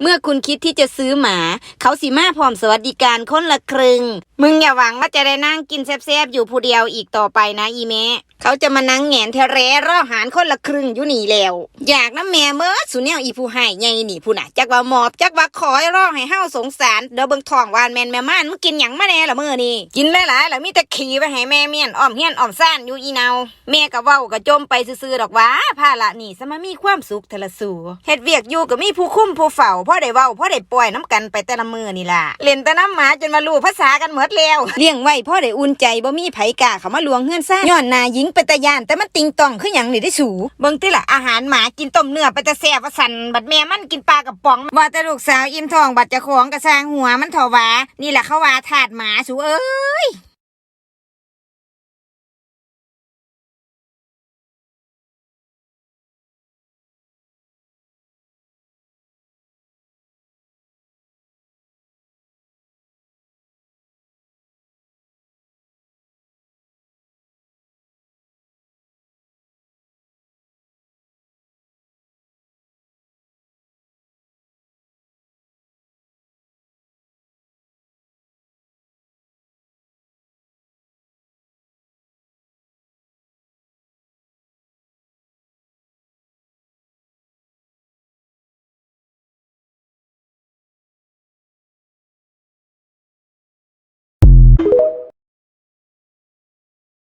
เมื่อคุณคิดที่จะซื้อหมา เขาสีมาพร้อมสวัสดิการคนละครึ่ง มึงอย่าหวังว่าจะได้นั่งกินแซ่บๆอยู่ผู้เดียวอีกต่อไปนะอีแม่เขาจะมานั่งแหงนเทเรร่อหารคนละครึ่งอยู่นี่แล้ว อยากน้ำแม่เมื่อสุเนี่ยอีผู้ให้ไงนี่ผู้น่ะจักว่าหมอบจักว่าขอยร้องให้เฮาสงสารเดี๋ยวเบิ่งทองวานแมนแม่ม่านมึงกินหยังมาแน่ละเมื้อนี่กินหลายๆล้วมีแต่ขี้ไปให้แม่เมียนอ้อมเฮียนอ้อมซ่านอยู่อีเนาแม่ก็เว้าก็จมไปซื่อๆดอกว่าภาละนี่สมามีความสุขทะละสูเฮ็ดเวียกอยู่ก็มีผู้คุ้มผู้เฝ้าพ่อได้เว้าพ่อได้ปล่อยน้ำกันไปแต่ละมือนี่ล่ะเล่นแต่น้ำหมาจนมารู้ภาษากันหมดแล้วเลี้ยงไว้พ่อได้อุ่นใจบ่มีไผกล้าเข้ามาลวงเฮือนซ่านย้อนหนาหญิงเป็นตาย่านแต่มันติงตองคือหยังนี่ได้สูเบิ่งติล่ะอาหารหมากินต้มเนื้อไปแต่แซ่บว่าสั่นบัดแม่มันกินปลากระป๋องว่าแต่ลูกสาวอิ่มท้องบัดเจะของกระซางหัวมันเถาว่านี่แหละเขาว่าถาดหมาสูเอ้ย